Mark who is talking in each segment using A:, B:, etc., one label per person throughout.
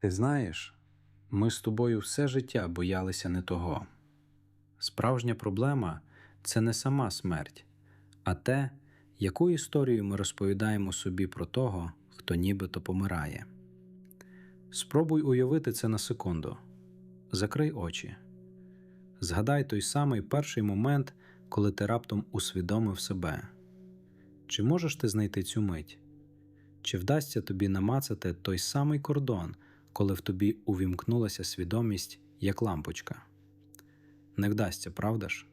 A: Ти знаєш, ми з тобою все життя боялися не того. Справжня проблема це не сама смерть, а те, яку історію ми розповідаємо собі про того, хто нібито помирає. Спробуй уявити це на секунду. Закрий очі. Згадай той самий перший момент, коли ти раптом усвідомив себе. Чи можеш ти знайти цю мить? Чи вдасться тобі намацати той самий кордон, коли в тобі увімкнулася свідомість як лампочка? Не вдасться, правда ж?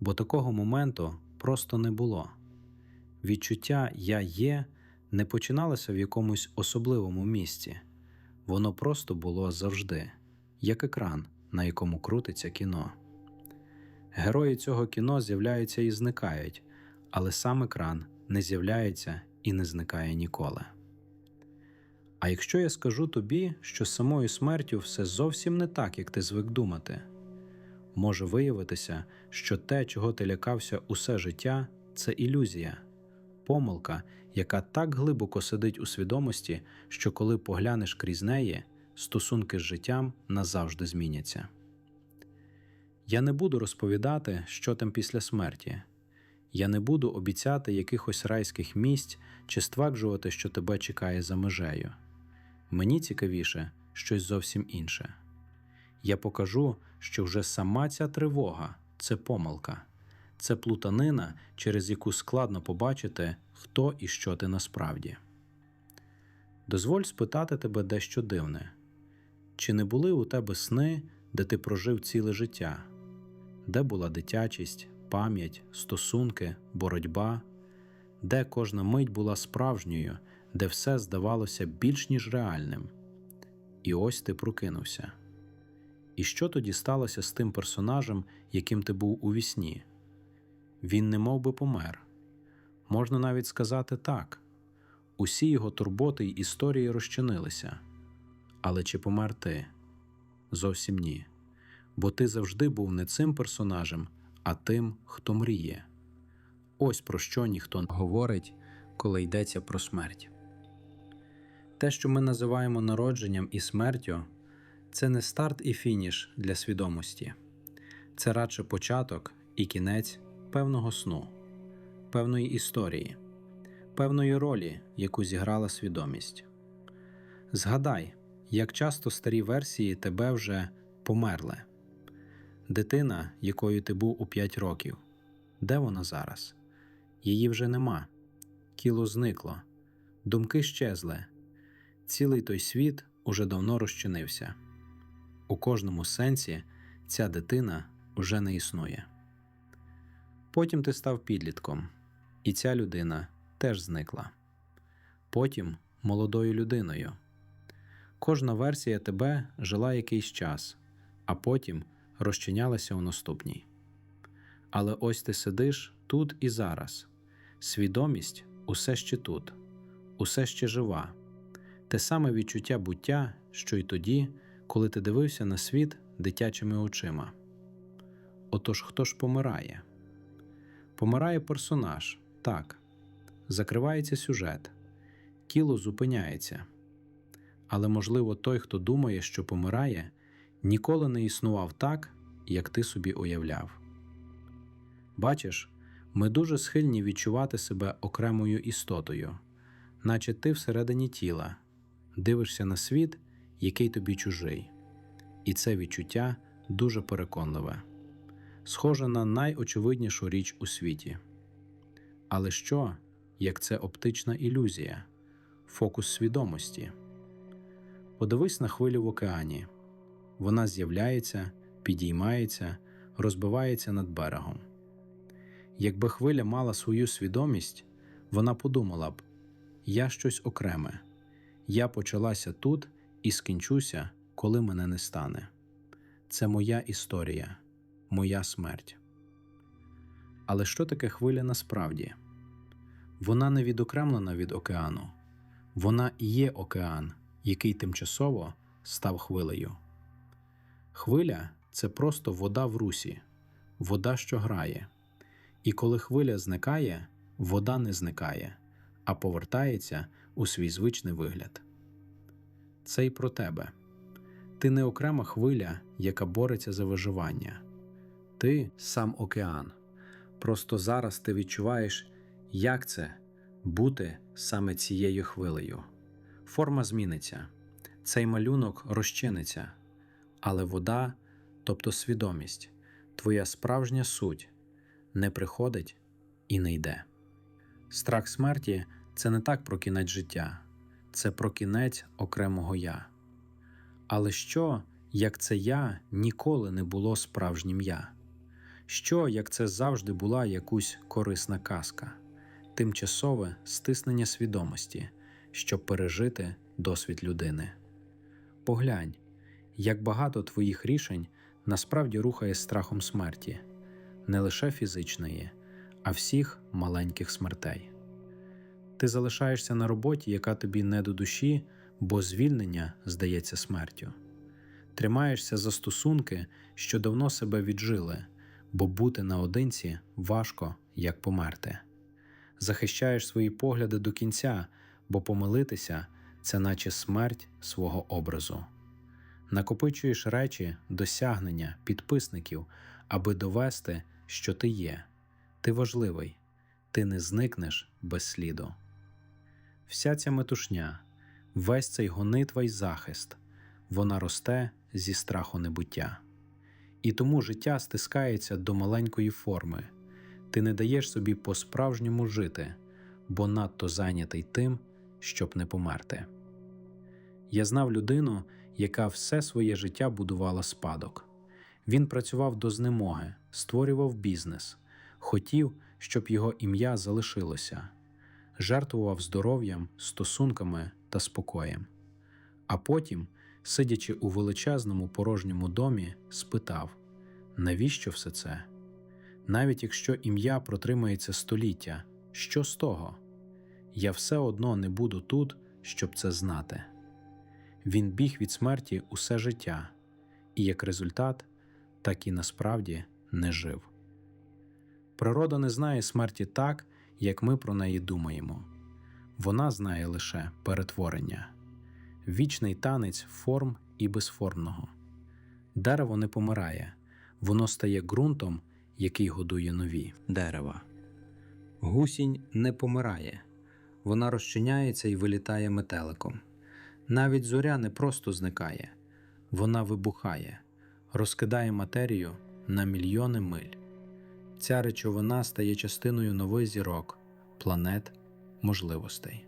A: Бо такого моменту просто не було. Відчуття Я є не починалося в якомусь особливому місці, воно просто було завжди, як екран, на якому крутиться кіно. Герої цього кіно з'являються і зникають, але сам екран не з'являється і не зникає ніколи. А якщо я скажу тобі, що з самою смертю все зовсім не так, як ти звик думати, може виявитися, що те, чого ти лякався усе життя, це ілюзія, помилка, яка так глибоко сидить у свідомості, що коли поглянеш крізь неї, стосунки з життям назавжди зміняться. Я не буду розповідати, що там після смерті. Я не буду обіцяти якихось райських місць чи стверджувати, що тебе чекає за межею. Мені цікавіше щось зовсім інше. Я покажу, що вже сама ця тривога це помилка, це плутанина, через яку складно побачити, хто і що ти насправді. Дозволь спитати тебе дещо дивне чи не були у тебе сни, де ти прожив ціле життя, де була дитячість, пам'ять, стосунки, боротьба, де кожна мить була справжньою, де все здавалося більш ніж реальним. І ось ти прокинувся. І що тоді сталося з тим персонажем, яким ти був у вісні? Він не мов би помер. Можна навіть сказати так: усі його турботи й історії розчинилися. Але чи помер ти? Зовсім ні. Бо ти завжди був не цим персонажем, а тим, хто мріє. Ось про що ніхто не говорить, коли йдеться про смерть. Те, що ми називаємо народженням і смертю, це не старт і фініш для свідомості, це радше початок і кінець певного сну, певної історії, певної ролі, яку зіграла свідомість. Згадай, як часто старі версії тебе вже померли. Дитина, якою ти був у 5 років, де вона зараз? Її вже нема, кіло зникло, думки щезли, цілий той світ уже давно розчинився. У кожному сенсі ця дитина вже не існує. Потім ти став підлітком, і ця людина теж зникла. Потім молодою людиною. Кожна версія тебе жила якийсь час, а потім розчинялася у наступній. Але ось ти сидиш тут і зараз. Свідомість усе ще тут, усе ще жива, те саме відчуття буття, що й тоді, коли ти дивився на світ дитячими очима. Отож хто ж помирає? Помирає персонаж, так, закривається сюжет, тіло зупиняється. Але, можливо, той, хто думає, що помирає, ніколи не існував так, як ти собі уявляв. Бачиш, ми дуже схильні відчувати себе окремою істотою, наче ти всередині тіла, дивишся на світ, який тобі чужий, і це відчуття дуже переконливе, схоже на найочевиднішу річ у світі. Але що, як це оптична ілюзія, фокус свідомості? Подивись на хвилю в океані. Вона з'являється, підіймається, розбивається над берегом. Якби хвиля мала свою свідомість, вона подумала б: я щось окреме, я почалася тут і скінчуся, коли мене не стане. Це моя історія, моя смерть. Але що таке хвиля насправді? Вона не відокремлена від океану, вона є океан який тимчасово став хвилею. Хвиля це просто вода в русі, вода, що грає, і коли хвиля зникає, вода не зникає, а повертається у свій звичний вигляд. це й про тебе. Ти не окрема хвиля, яка бореться за виживання. Ти сам океан. Просто зараз ти відчуваєш, як це бути саме цією хвилею. Форма зміниться, цей малюнок розчиниться, але вода, тобто свідомість, твоя справжня суть, не приходить і не йде. Страх смерті це не так про кінець життя, це про кінець окремого я. Але що, як це я ніколи не було справжнім я? Що, як це завжди була якусь корисна казка, тимчасове стиснення свідомості, щоб пережити досвід людини? Поглянь, як багато твоїх рішень насправді рухає страхом смерті, не лише фізичної, а всіх маленьких смертей. Ти залишаєшся на роботі, яка тобі не до душі, бо звільнення здається смертю. Тримаєшся за стосунки, що давно себе віджили, бо бути наодинці важко, як померти. Захищаєш свої погляди до кінця, бо помилитися це наче смерть свого образу. Накопичуєш речі, досягнення, підписників, аби довести, що ти є, ти важливий, ти не зникнеш без сліду. Вся ця метушня, весь цей гонитва й захист, вона росте зі страху небуття. І тому життя стискається до маленької форми, ти не даєш собі по-справжньому жити, бо надто зайнятий тим, щоб не померти. Я знав людину, яка все своє життя будувала спадок. Він працював до знемоги, створював бізнес, хотів, щоб його ім'я залишилося, жертвував здоров'ям, стосунками та спокоєм. А потім, сидячи у величезному порожньому домі, спитав: навіщо все це? Навіть якщо ім'я протримається століття, що з того? Я все одно не буду тут, щоб це знати. Він біг від смерті усе життя, і як результат, так і насправді не жив. Природа не знає смерті так, як ми про неї думаємо. Вона знає лише перетворення, вічний танець форм і безформного. Дерево не помирає, воно стає ґрунтом, який годує нові дерева. Гусінь не помирає, вона розчиняється і вилітає метеликом. Навіть зоря не просто зникає, вона вибухає, розкидає матерію на мільйони миль. Ця речовина стає частиною нових зірок, планет, можливостей.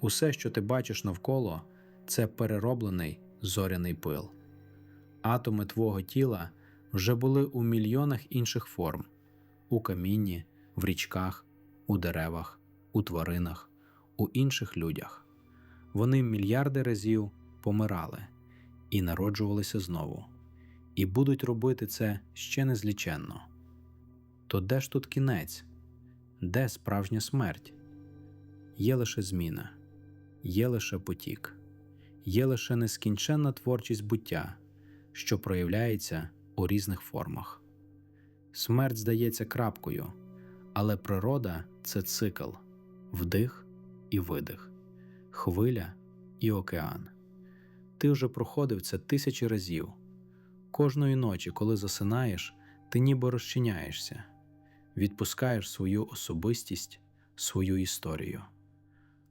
A: Усе, що ти бачиш навколо, це перероблений зоряний пил. Атоми твого тіла вже були у мільйонах інших форм: у камінні, в річках, у деревах, у тваринах, у інших людях. Вони мільярди разів помирали і народжувалися знову, і будуть робити це ще незліченно. То де ж тут кінець? Де справжня смерть? Є лише зміна, є лише потік, є лише нескінченна творчість буття, що проявляється у різних формах. Смерть здається крапкою, але природа це цикл, вдих і видих хвиля і океан. Ти вже проходив це тисячі разів. Кожної ночі, коли засинаєш, ти ніби розчиняєшся, відпускаєш свою особистість, свою історію.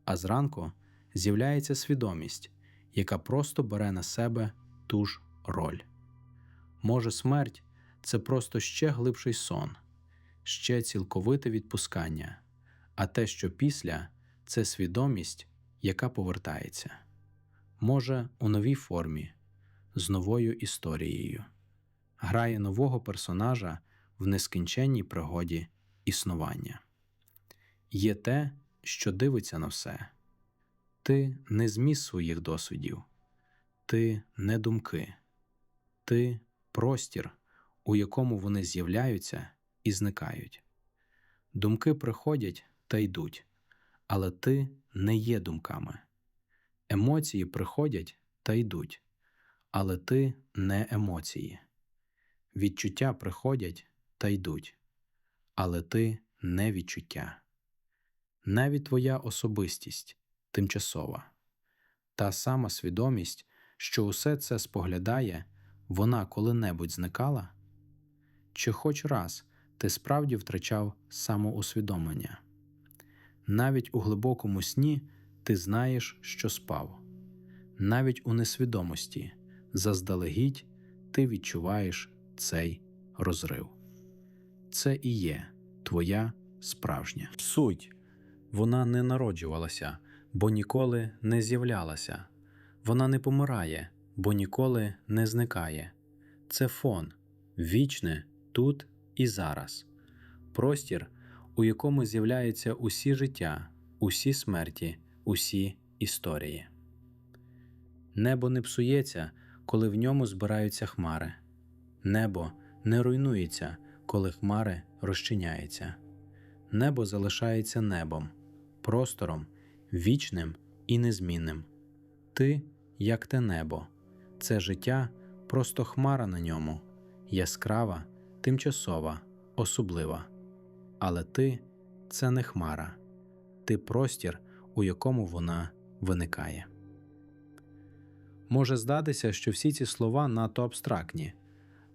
A: А зранку з'являється свідомість, яка просто бере на себе ту ж роль. Може, смерть це просто ще глибший сон, ще цілковите відпускання, а те, що після це свідомість яка повертається, може, у новій формі, з новою історією, грає нового персонажа в нескінченній пригоді існування. Є те, що дивиться на все, ти не зміст своїх досвідів, ти не думки, ти простір, у якому вони з'являються і зникають. Думки приходять та йдуть але ти не є думками. Емоції приходять та йдуть, але ти не емоції. Відчуття приходять та йдуть, але ти не відчуття. Навіть твоя особистість тимчасова. Та сама свідомість, що усе це споглядає, вона коли-небудь зникала? Чи хоч раз ти справді втрачав самоусвідомлення? Навіть у глибокому сні ти знаєш, що спав. Навіть у несвідомості, заздалегідь ти відчуваєш цей розрив. Це і є твоя справжня суть. Вона не народжувалася, бо ніколи не з'являлася. Вона не помирає, бо ніколи не зникає. Це фон, вічне тут і зараз, простір, у якому з'являються усі життя, усі смерті, усі історії. Небо не псується, коли в ньому збираються хмари. Небо не руйнується, коли хмари розчиняються. Небо залишається небом, простором, вічним і незмінним. Ти, як те небо, це життя просто хмара на ньому, яскрава, тимчасова, особлива. Але ти це не хмара, ти простір, у якому вона виникає. Може здатися, що всі ці слова надто абстрактні,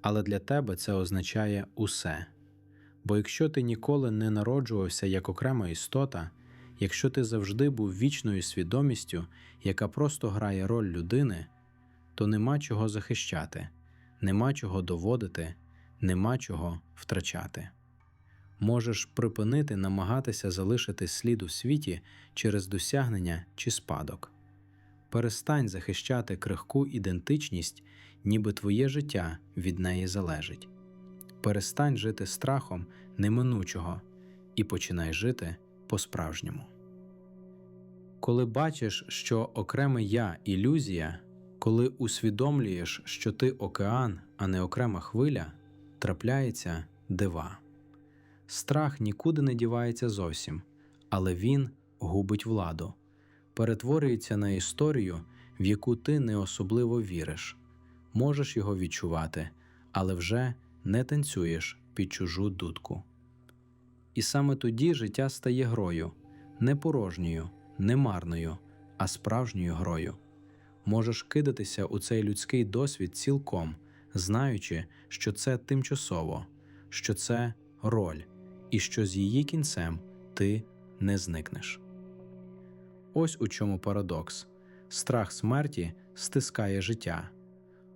A: але для тебе це означає усе. Бо якщо ти ніколи не народжувався як окрема істота, якщо ти завжди був вічною свідомістю, яка просто грає роль людини, то нема чого захищати, нема чого доводити, нема чого втрачати. Можеш припинити намагатися залишити слід у світі через досягнення чи спадок. Перестань захищати крихку ідентичність, ніби твоє життя від неї залежить. Перестань жити страхом неминучого і починай жити по-справжньому. Коли бачиш, що окреме я ілюзія, коли усвідомлюєш, що ти океан, а не окрема хвиля, трапляється дива. Страх нікуди не дівається зовсім, але він губить владу, перетворюється на історію, в яку ти не особливо віриш, можеш його відчувати, але вже не танцюєш під чужу дудку. І саме тоді життя стає грою, не порожньою, не марною, а справжньою грою. Можеш кидатися у цей людський досвід цілком, знаючи, що це тимчасово, що це роль, і що з її кінцем ти не зникнеш. Ось у чому парадокс страх смерті стискає життя,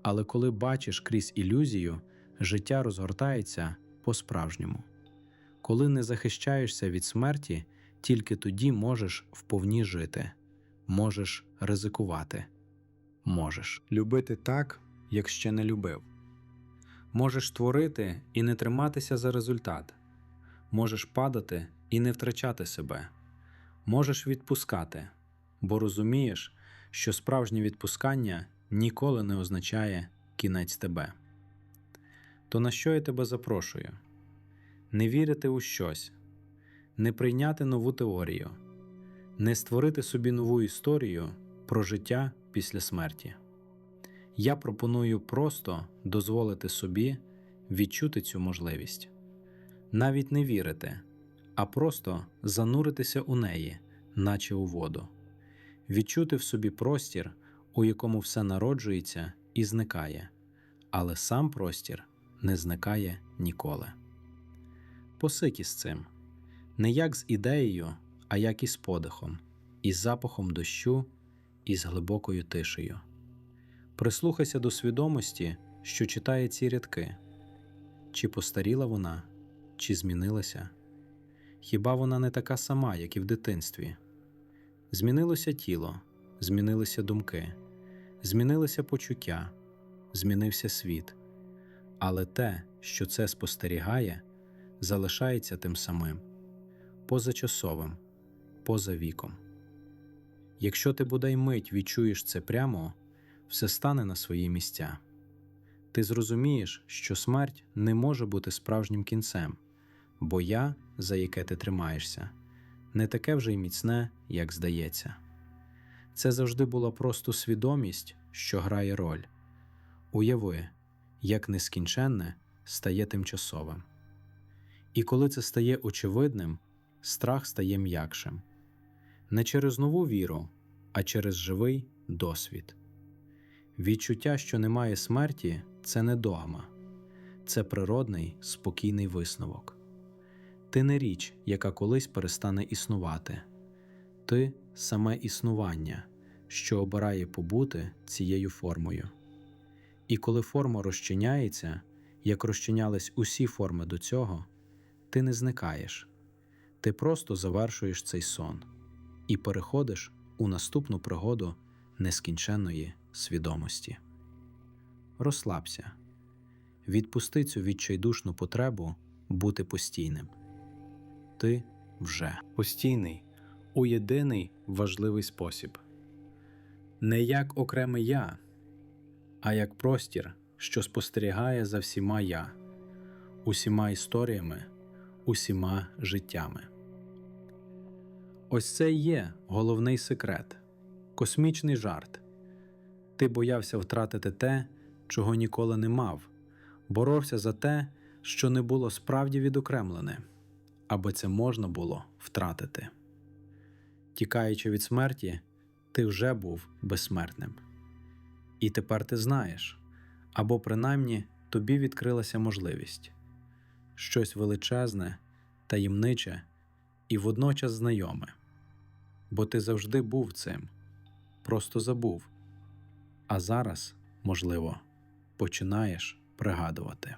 A: але коли бачиш крізь ілюзію, життя розгортається по-справжньому. Коли не захищаєшся від смерті, тільки тоді можеш вповні жити, можеш ризикувати, можеш любити так, як ще не любив. Можеш творити і не триматися за результат, можеш падати і не втрачати себе, можеш відпускати, бо розумієш, що справжнє відпускання ніколи не означає кінець тебе. То на що я тебе запрошую? Не вірити у щось, не прийняти нову теорію, не створити собі нову історію про життя після смерті. Я пропоную просто дозволити собі відчути цю можливість, навіть не вірити, а просто зануритися у неї, наче у воду, відчути в собі простір, у якому все народжується і зникає, але сам простір не зникає ніколи. Посик із цим не як з ідеєю, а як із подихом, із запахом дощу, і з глибокою тишею. Прислухайся до свідомості, що читає ці рядки чи постаріла вона, чи змінилася. Хіба вона не така сама, як і в дитинстві? Змінилося тіло, змінилися думки, змінилися почуття, змінився світ, але те, що це спостерігає, залишається тим самим, позачасовим, поза віком. Якщо ти бодай мить відчуєш це прямо, все стане на свої місця. Ти зрозумієш, що смерть не може бути справжнім кінцем, бо я, за яке ти тримаєшся, не таке вже й міцне, як здається. Це завжди була просто свідомість, що грає роль. Уяви, як нескінченне стає тимчасовим. І коли це стає очевидним, страх стає м'якшим не через нову віру, а через живий досвід. Відчуття, що немає смерті, це не догма, це природний, спокійний висновок. Ти не річ, яка колись перестане існувати, ти саме існування, що обирає побути цією формою. І коли форма розчиняється, як розчинялись усі форми до цього, ти не зникаєш, ти просто завершуєш цей сон і переходиш у наступну пригоду нескінченної свідомості. Розслабся, відпусти цю відчайдушну потребу бути постійним. Ти вже постійний у єдиний важливий спосіб. Не як окреме я, а як простір, що спостерігає за всіма я, усіма історіями, усіма життями. Ось це і є головний секрет, космічний жарт. Ти боявся втратити те, чого ніколи не мав, боровся за те, що не було справді відокремлене, аби це можна було втратити. Тікаючи від смерті, ти вже був безсмертним. І тепер ти знаєш, або принаймні тобі відкрилася можливість щось величезне, таємниче і водночас знайоме, бо ти завжди був цим, просто забув, а зараз, можливо, починаєш пригадувати.